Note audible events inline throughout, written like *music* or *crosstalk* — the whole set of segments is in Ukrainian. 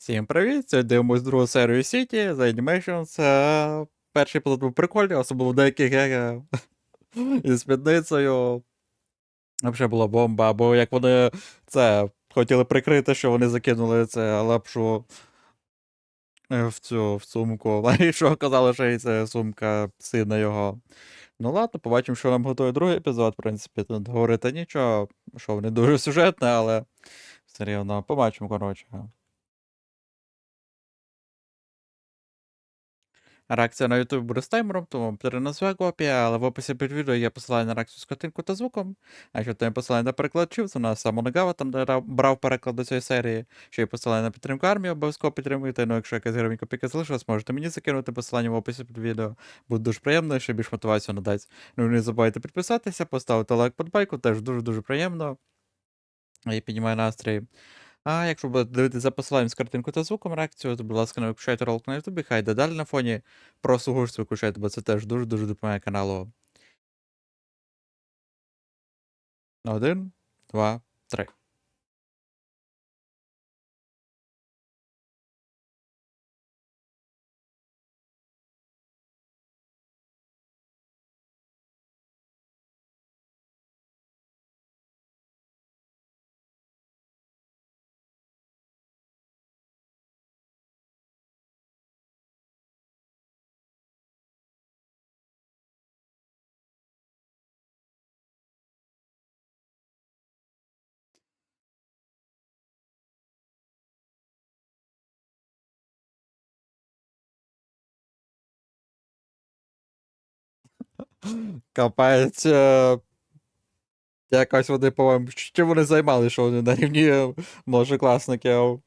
Всім привіт! Сьогодні дивимось другу серію Сіті The Animations. Е, Перший епізод був прикольний, особливо деяких гега із спідницею. Взагалі була бомба, або як вони це хотіли прикрити, що вони закинули це лапшу е, в цю в сумку. *laughs* А що казали, що і це сумка сина його. Ну ладно, побачимо, що нам готує другий епізод. В принципі, тут говорити нічого, що вони дуже сюжетне, але все рівно побачимо, коротше. Реакція на YouTube буде з таймером, тому переназва копія, але в описі під відео є посилання на реакцію з картинкою та звуком. А якщо ти посилання на перекладачів, це на самонагава, там де брав переклад до цієї серії. Ще й посилання на підтримку армії, обов'язково підтримуйте. Ну, якщо якась гривень копійка залишилась, можете мені закинути посилання в описі під відео. Буде дуже приємно, ще більш мотивацію надасть. Ну, не забувайте підписатися, поставити лайк подбайку, теж дуже-дуже приємно. І піднімає настрій. А якщо будете дивитися за посиланням з картинкою та звуком реакцію, то, будь ласка, не виключайте ролик на Ютубі, хай йде далі на фоні. Просто гурт виключайте, бо це теж дуже-дуже допомагає каналу. Один, два, три. Капець. е, Якось вони, по-моєму, чим вони займали, що вони на рівні е, младшокласників.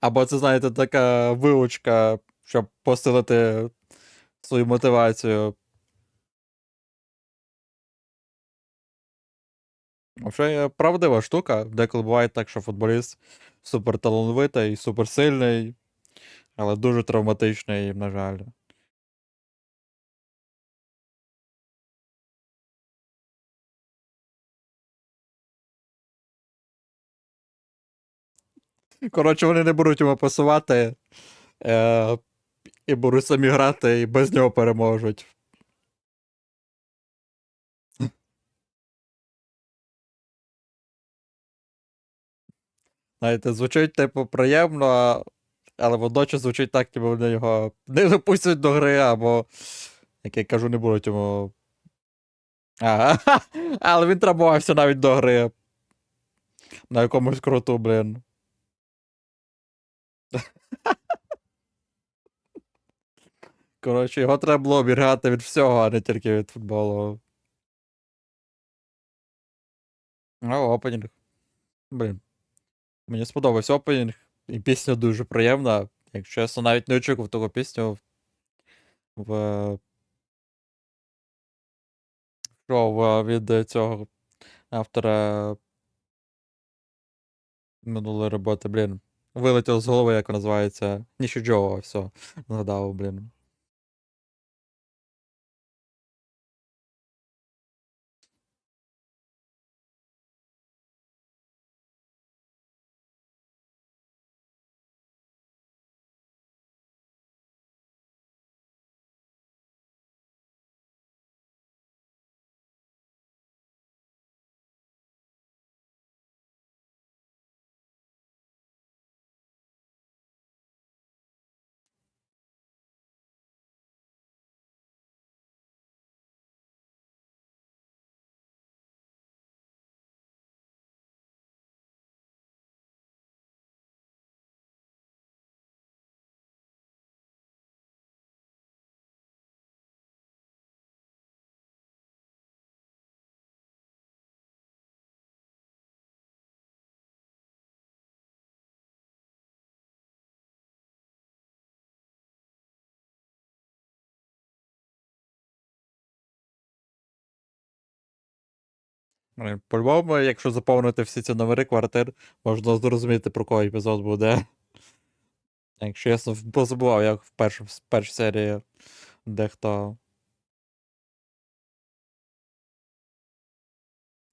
Або це, знаєте, така вилучка, щоб посилити свою мотивацію. Взагалі, правдива штука. Деколи буває так, що футболіст супер талановитий, супер сильний, але дуже травматичний, на жаль. Коротше, вони не будуть йому пасувати, е, і будуть самі грати, і без нього переможуть. Знаєте, звучить, типу, приємно, але водночас звучить так, ніби вони його не допустять до гри, або, як я кажу, не будуть йому. Ага. *laughs* Але він травмувався навіть до гри. На якомусь круту, блін. *laughs* Коротше, його треба було обіграти від всього, а не тільки від футболу. А, опенінг. Блін. Мені сподобався опенінг, і пісня дуже приємна. Якщо чесно, навіть не очікував таку пісню в. Шоу від цього автора минулої роботи, блін. Вилетіло з голови, як називається. Нішіджово, все. Згадав, блін. По-любому, якщо заповнити всі ці номери квартир, можна зрозуміти, про кого епізод буде. Якщо я в- позабував, як в першій серії дехто.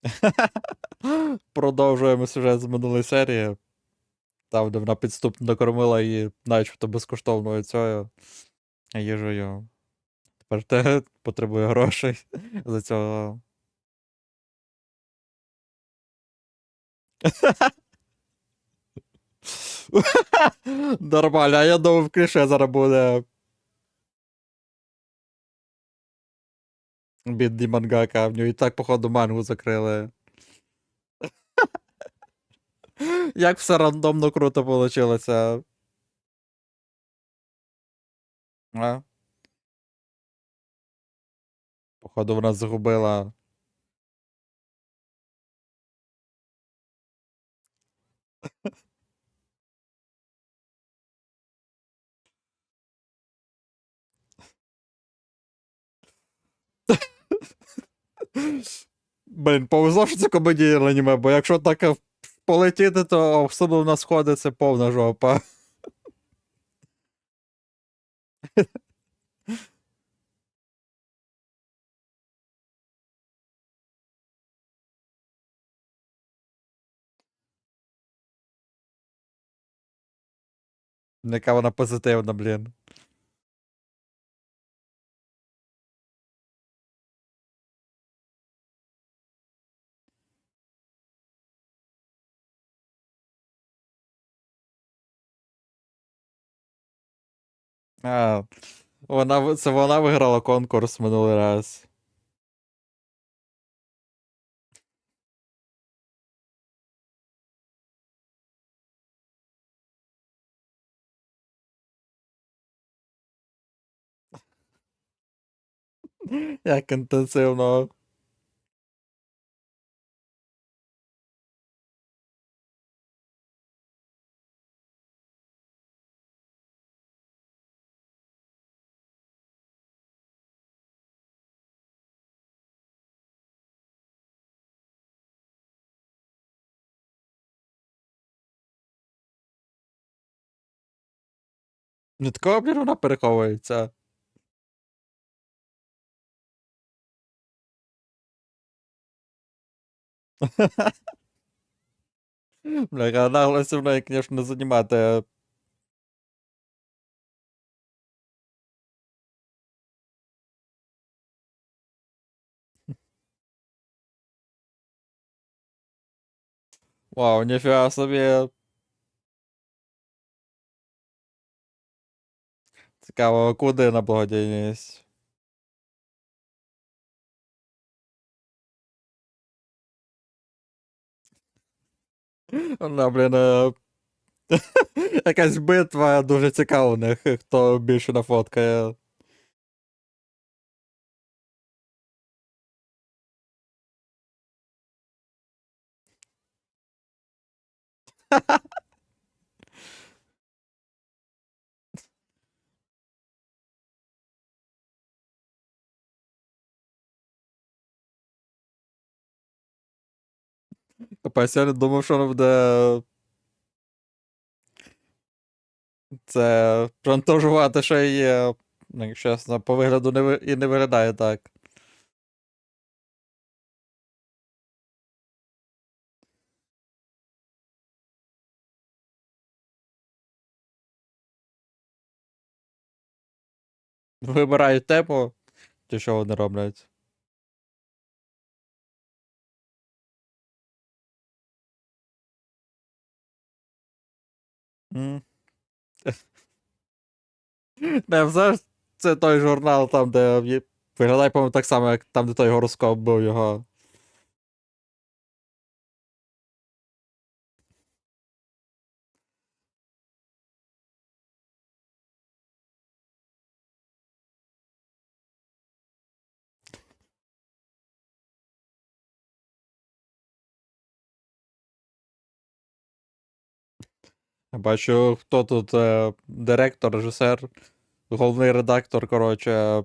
*laughs* Продовжуємо сюжет з минулої серії. Там, де вона підступно накормила її начебто безкоштовною цією їжею. Тепер те *laughs* потребує грошей *laughs* за цього. Нормально, а я думав, в кліше зараз буде. Бідний мангака, в нього і так, походу, мангу закрили. Як все рандомно круто вийшло. Походу, вона загубила. Блін, повезло, що це комедійне аніме, бо якщо так полетіти, то нас ходить це повна жопа. Яка вона позитивна, блін. А, вона, це вона виграла конкурс минулий раз. Як інтенсивно. Не такого, блін, вона переховується. Бля, наглость в неї, звісно, не займати. Вау, ніфіга собі. Цікаво, куди на благодійність? Вона, блін, е, *laughs* якась битва дуже цікава у них, хто більше нафоткає. *laughs* Не думав, що буде. Це шантажувати ще є. Ну, чесно, по вигляду не ви... і не виглядає так. Вибирають тему, чи що вони роблять. М. Не, взагалі, це той журнал, там, де є- виглядає, по-моєму, так само, як там, де той гороскоп був його. Бачу, хто тут е, директор, режисер, головний редактор, коротше.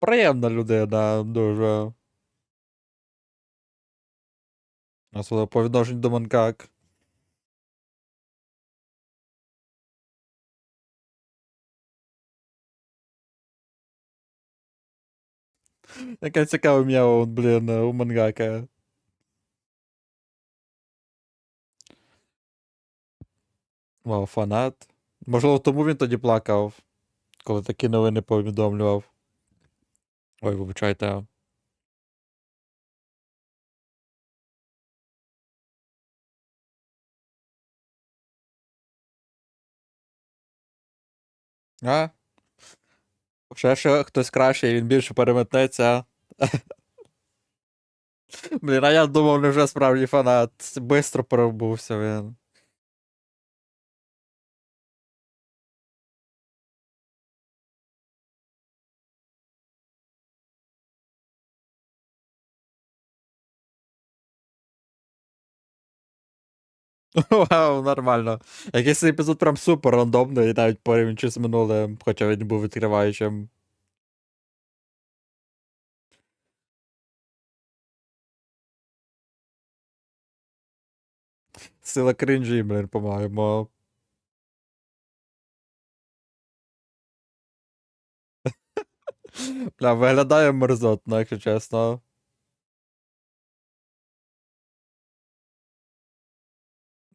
Приємна людина, дуже. Особливо по відношенню до Манкак. Яке цікаве м'яво, блін, у мангака. Вау, фанат. Можливо, тому він тоді плакав, коли такі новини повідомлював. Ой, вибачайте. А? Ще ще хтось кращий, він більше переметнеться. *laughs* Блін, а я думав, не вже справді фанат. Бистро перебувся він. *laughs* Вау, нормально. Якийсь епізод прям супер рандомний, навіть порівнюючи з минулим, хоча він був відкриваючим. Сила кринжі, блін, по-моєму. *laughs* Бля, виглядає мерзотно, якщо чесно.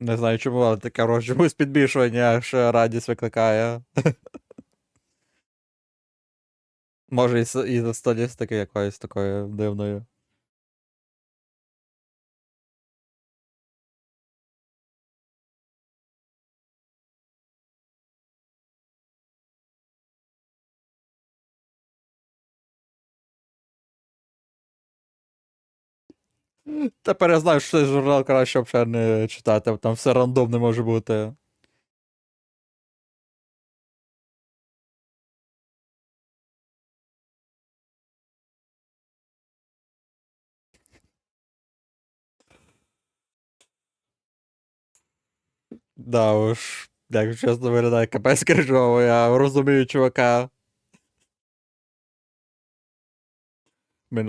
Не знаю чому, але таке рож чомусь підбільшування аж радість викликає. *laughs* Може, і, за стилістики якоїсь такої дивної. Тепер я знаю, що цей журнал краще взагалі не читати, бо там все рандомне може бути. Да уж, якщо чесно виглядає капець крижово, я розумію чувака.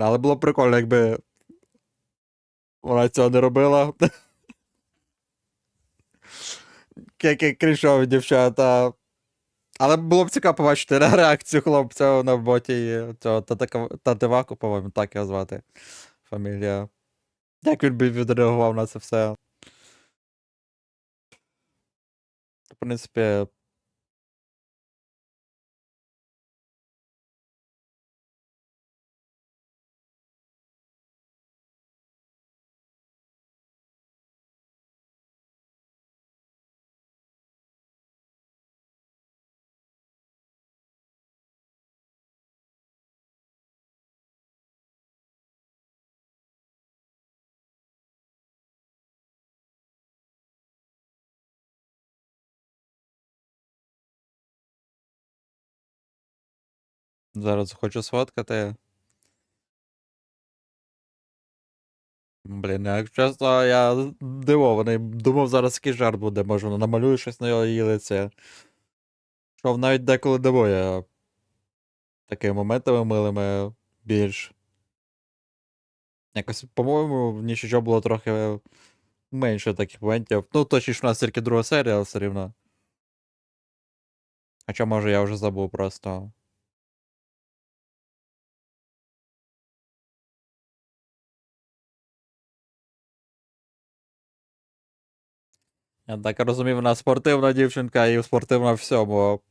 Але було прикольно, якби вона цього не робила. Які крижові дівчата. Але було б цікаво побачити ре- реакцію хлопця на боті цього Тативаку, по-моєму, так його звати. Фамілія. Як він би відреагував на це все? В принципі, зараз хочу сфоткати. Блін, як чесно, я дивований. Думав, зараз який жарт буде, може, воно намалює щось на її лице. Що навіть деколи дивує такими моментами милими більш. Якось, по-моєму, нічого було трохи менше таких моментів. Ну, точніше, у нас тільки друга серія, але все рівно. Хоча, може, я вже забув просто. Я так розумів, вона спортивна дівчинка і спортивна в всьому.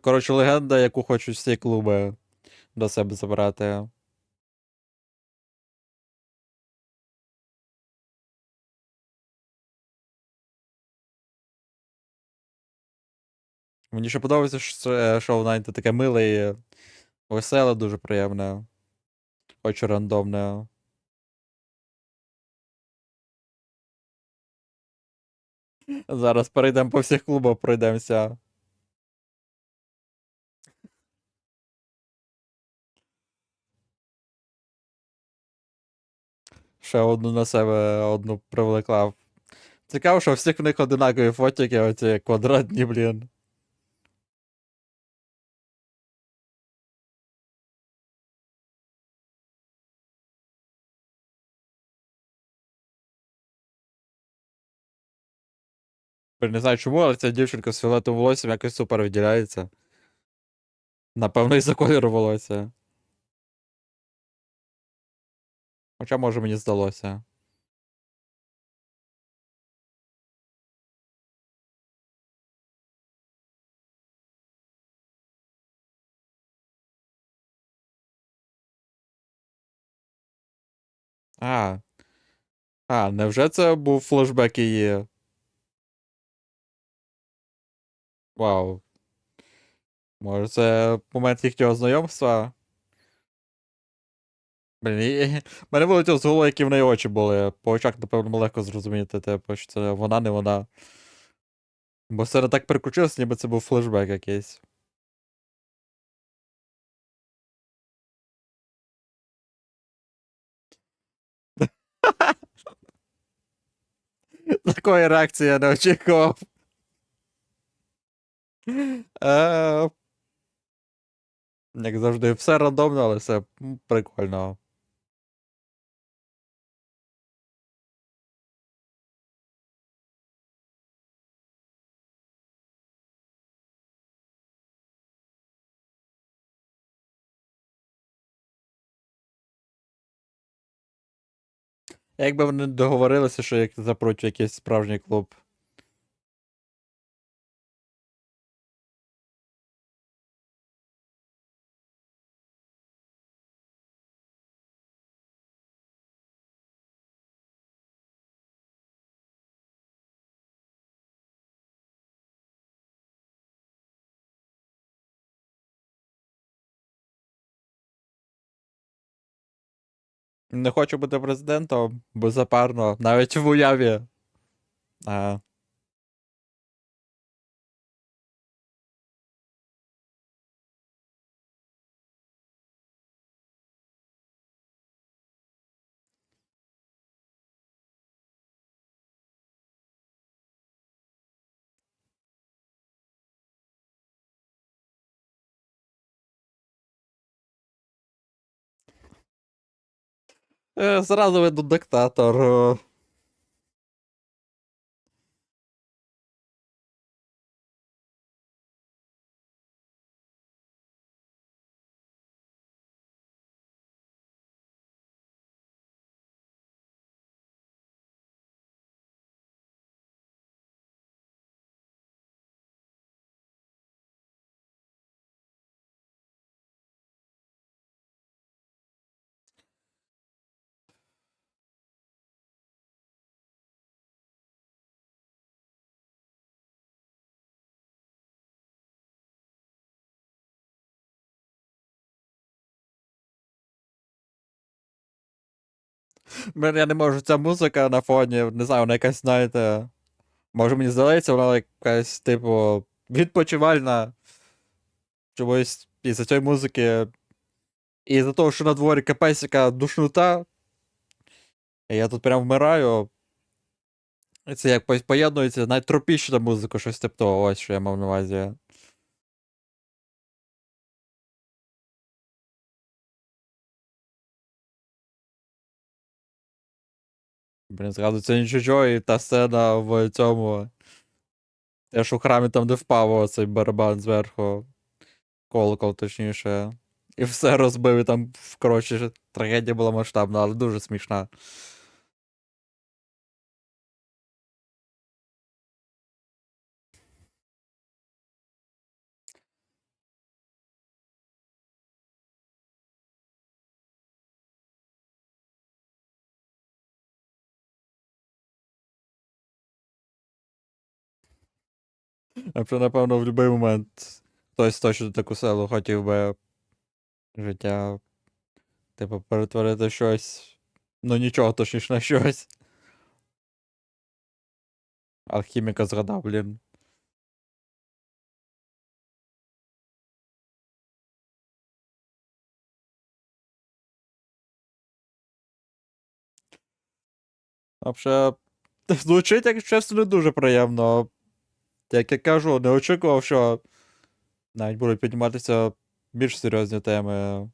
Коротше, легенда, яку хочуть всі клуби до себе забрати. Мені ще подобається, що це шоу знаєте, таке миле і веселе, дуже приємне. Хоч рандомне. Зараз перейдемо по всіх клубах, пройдемося. Ще одну на себе одну привлекла. Цікаво, що всіх в них одинакові фотики, оці квадратні, блін. Не знаю чому, але ця дівчинка з фіолетовим волоссям якось супер виділяється. Напевно, із-за кольору волосся. Хоча, може, мені здалося. А. А, невже це був флешбек її? Вау. Може, це момент їхнього знайомства? Блін, мене вилетіло з голови, які в неї очі були. По очах, напевно, легко зрозуміти, типу, що це вона, не вона. Бо все так переключилось, ніби це був флешбек якийсь. *laughs* Такої реакції я не очікував. Е, Як завжди, все рандомно, але все прикольно. Якби вони договорилися, що як запруть якийсь справжній клуб. Не хочу бути президентом, бо запарно, навіть в уяві. А, Зразу веду диктатор. Я не можу, ця музика на фоні, не знаю, вона якась, знаєте. Може мені здається, вона якась, типу, відпочивальна. Чомусь із-за цієї музики. І за того, що на дворі капець яка душнута. Я тут прям вмираю. Це як поєднується навіть тропічна музика, щось типу того, ось що я мав на увазі. Блін, згадується нічого, і та сцена в цьому. Теж у храмі там, де впав цей барабан зверху. Колокол, точніше. І все *laughs* розбив, і там, коротше, трагедія була масштабна, але дуже смішна. Це, напевно, в будь-який момент хтось точно таку селу хотів би життя, типу, перетворити щось. Ну нічого, точніше на щось. Алхіміка згадав, блін. А *laughs* звучить, як чесно, не дуже приємно. Як я кажу, не очікував, що навіть будуть підніматися більш серйозні теми.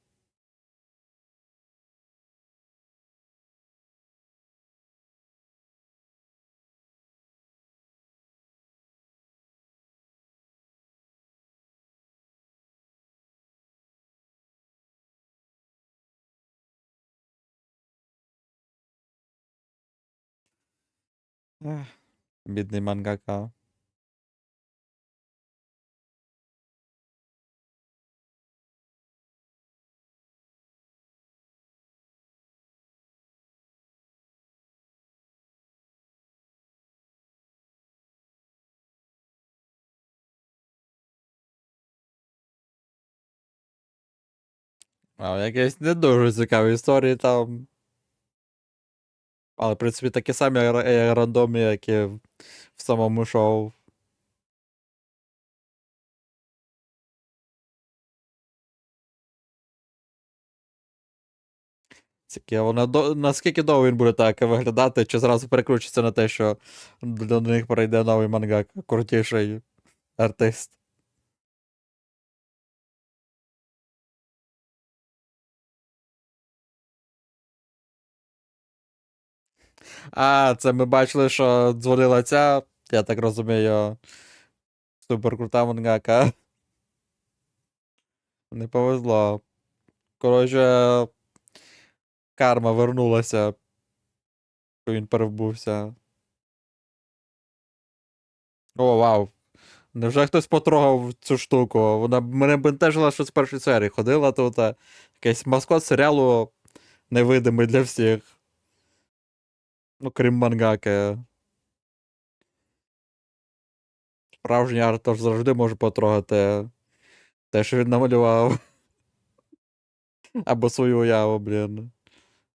Бідний мангака. А, якісь не дуже цікаві історії там. Але, в принципі, такі самі е, рандомні, як і в самому шоу. Цікаво, наскільки довго він буде так виглядати, чи зразу переключиться на те, що до них прийде новий мангак, крутіший артист. А, це ми бачили, що дзвонила ця, я так розумію, суперкрута мангака. Не повезло. Коротше, карма вернулася. Він перевбувся. О, вау. Невже хтось потрогав цю штуку? Вона мене бентежила, що з першої серії ходила тут. Якийсь маскот серіалу невидимий для всіх. Ну, крім мангаки. Справжній артор завжди може потрогати те, що він намалював. Або свою уяву, блін.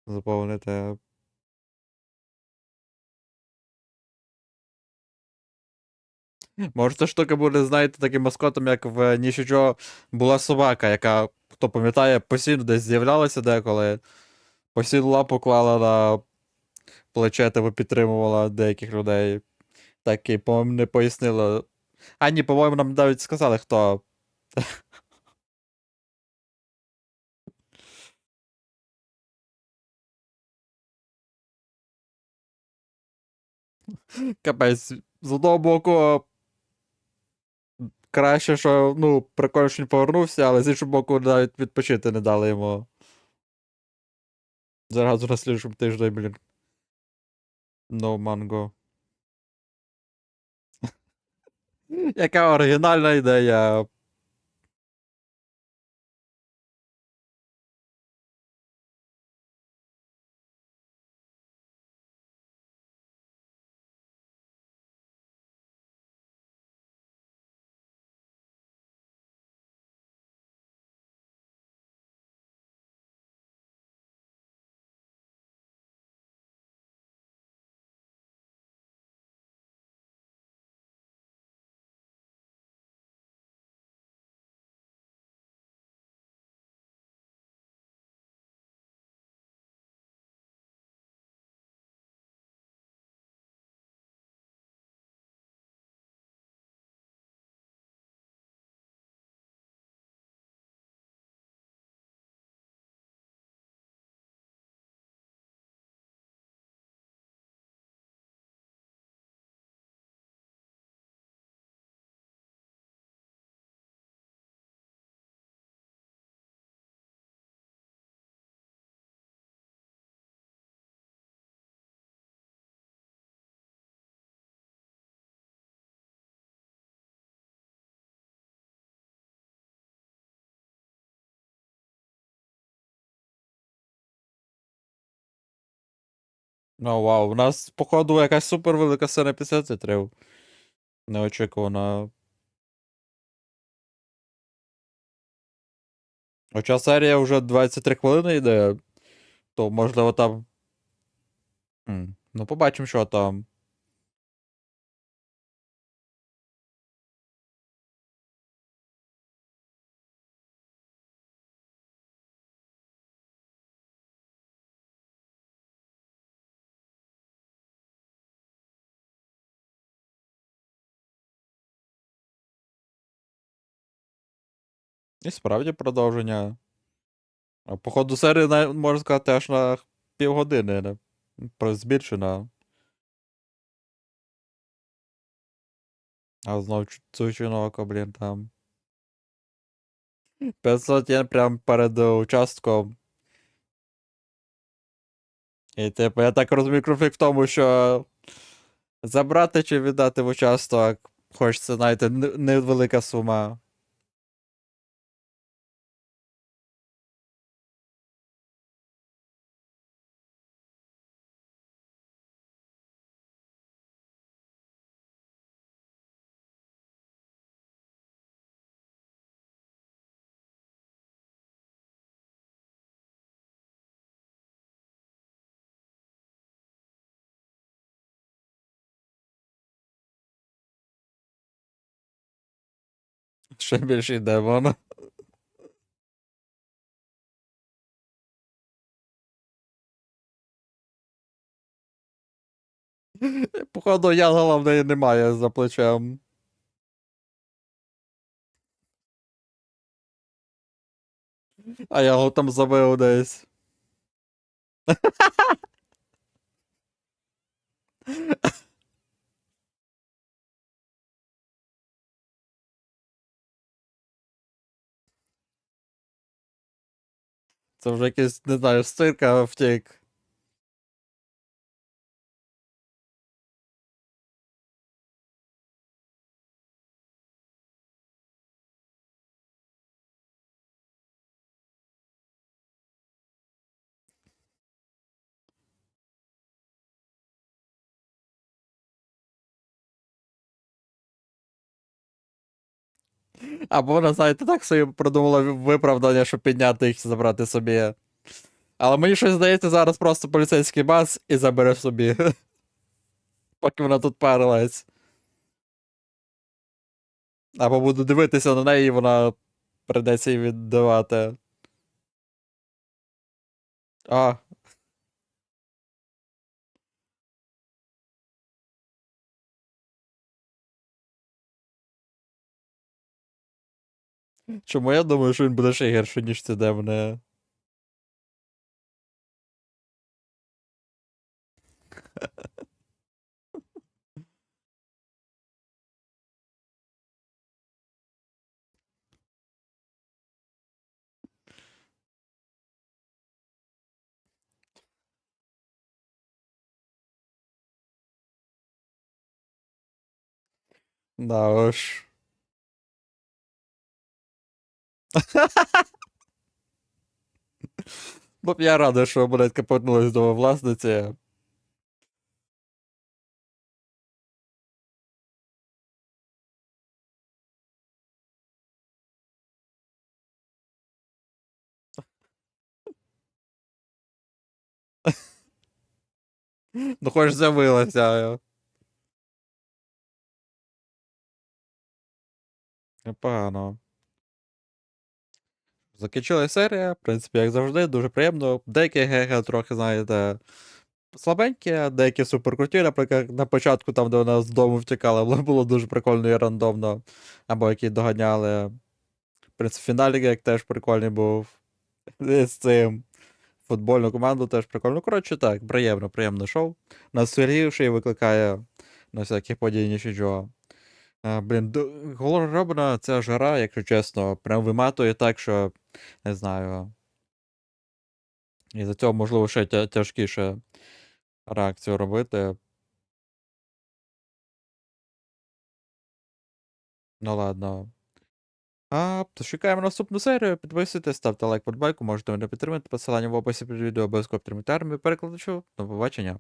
Заповнити. Може, ця штука буде, знаєте, таким маскотом, як в Нішіджо була собака, яка, хто пам'ятає, постійно десь з'являлася деколи. Постійно лапу клала на плече, підтримувала деяких людей. Так і, по-моєму, не пояснила. А, ні, по-моєму, нам навіть сказали, хто. Капець. З одного боку, краще, що, ну, прикольно, що він повернувся, але з іншого боку, навіть відпочити не дали йому. Зразу на слідчому тижні, блін. No mango. Яка оригінальна ідея. Ну, вау, у нас, походу, якась супер велика сцена після титрів. Неочікувано. Хоча серія вже 23 хвилини йде, то можливо там. Ну, побачимо, що там. І справді продовження. Походу, серія, на- можна сказати, аж на півгодини. Збільшена. А знов Цучиноко, блін, там. 500 єн прямо перед участком. І типу, я так розумію, конфлікт в тому, що Забрати чи віддати в участок. Хочеться, знаєте, невелика сума. Ще більший демон. Походу, янгола в немає за плечем. А я його там забив десь. *laughs* Це вже якийсь, не знаю, з цирка Або вона, знаєте, так собі придумала виправдання, щоб підняти їх і забрати собі. Але мені щось здається, зараз просто поліцейський бас і забере собі. *laughs* Поки вона тут парилась. Або буду дивитися на неї, і вона придеться їй віддавати. А. Чому я думаю, що він буде ще гірше, ніж ці демони? *laughs* Да уж. Ну, я радий, що монетка повернулась до власниці. Ну, хоч з'явилася. Непогано. Закінчилась серія, в принципі, як завжди, дуже приємно. Деякі геги трохи, знаєте, слабенькі, а деякі суперкруті, наприклад, на початку, там, де вона з дому втікала, було- дуже прикольно і рандомно. Або які доганяли. В принципі, фіналі гек теж прикольний був. *laughs* З цим. Футбольну команду теж прикольно. Коротше, так, приємно, приємне шоу. Нас Сергій викликає на всяких подій Нішіджо. А, блін, Робина ця жара, якщо чесно, прям виматує так, що не знаю. І за цього, можливо, ще тя- тяжкіше реакцію робити. Ну ладно. А, чекаємо наступну серію. Підписуйтесь, ставте лайк, подбайку, можете мене підтримати. Посилання в описі під відео обов'язково підтримати армію. Перекладачу. До побачення.